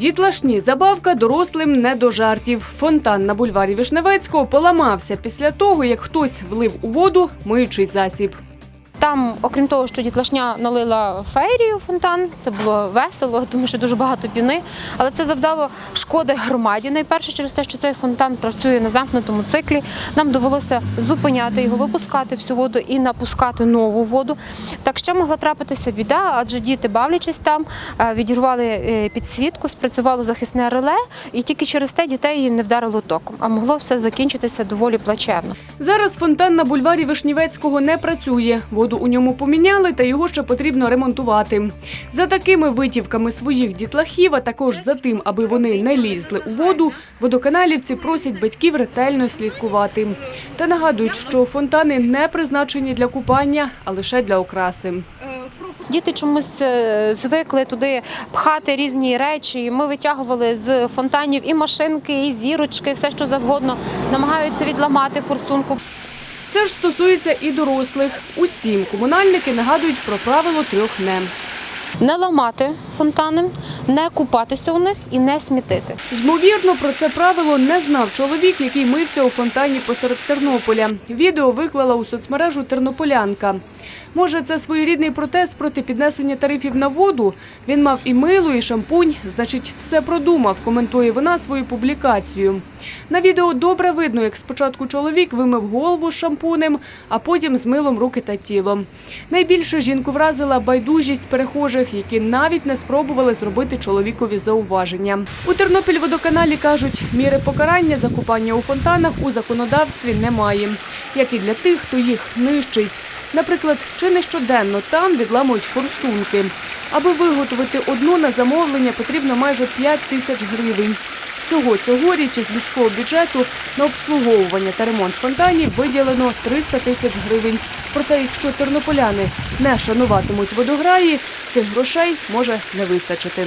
Дітлашні забавка дорослим не до жартів. Фонтан на бульварі Вишневецького поламався після того, як хтось влив у воду миючий засіб. Там, окрім того, що дітлашня налила феєрію фонтан, це було весело, тому що дуже багато піни. Але це завдало шкоди громаді. Найперше через те, що цей фонтан працює на замкнутому циклі. Нам довелося зупиняти його, випускати всю воду і напускати нову воду. Так ще могла трапитися біда, адже діти, бавлячись там, е, відірвали е, підсвітку, спрацювало захисне реле, і тільки через те дітей не вдарило током. А могло все закінчитися доволі плачевно. Зараз фонтан на бульварі Вишнівецького не працює. Воду у ньому поміняли, та його ще потрібно ремонтувати. За такими витівками своїх дітлахів, а також за тим, аби вони не лізли у воду, водоканалівці просять батьків ретельно слідкувати. Та нагадують, що фонтани не призначені для купання, а лише для окраси. Діти чомусь е, звикли туди пхати різні речі. Ми витягували з фонтанів і машинки, і зірочки, все що завгодно, намагаються відламати форсунку. Це ж стосується і дорослих. Усім комунальники нагадують про правило трьох «не». Не ламати фонтани, не купатися у них і не смітити. Ймовірно, про це правило не знав чоловік, який мився у фонтані посеред Тернополя. Відео виклала у соцмережу Тернополянка. Може, це своєрідний протест проти піднесення тарифів на воду? Він мав і мило, і шампунь, значить, все продумав, коментує вона свою публікацію. На відео добре видно, як спочатку чоловік вимив голову з шампунем, а потім з милом руки та тіло. Найбільше жінку вразила байдужість перехожих, які навіть не спробували зробити чоловікові зауваження. У Тернопільводоканалі кажуть, міри покарання за купання у фонтанах у законодавстві немає, як і для тих, хто їх нищить. Наприклад, чи не щоденно там відламують форсунки. Аби виготовити одну на замовлення, потрібно майже 5 тисяч гривень. Всього цьогоріч із міського бюджету на обслуговування та ремонт фонтанів виділено 300 тисяч гривень. Проте, якщо тернополяни не шануватимуть водограї, цих грошей може не вистачити.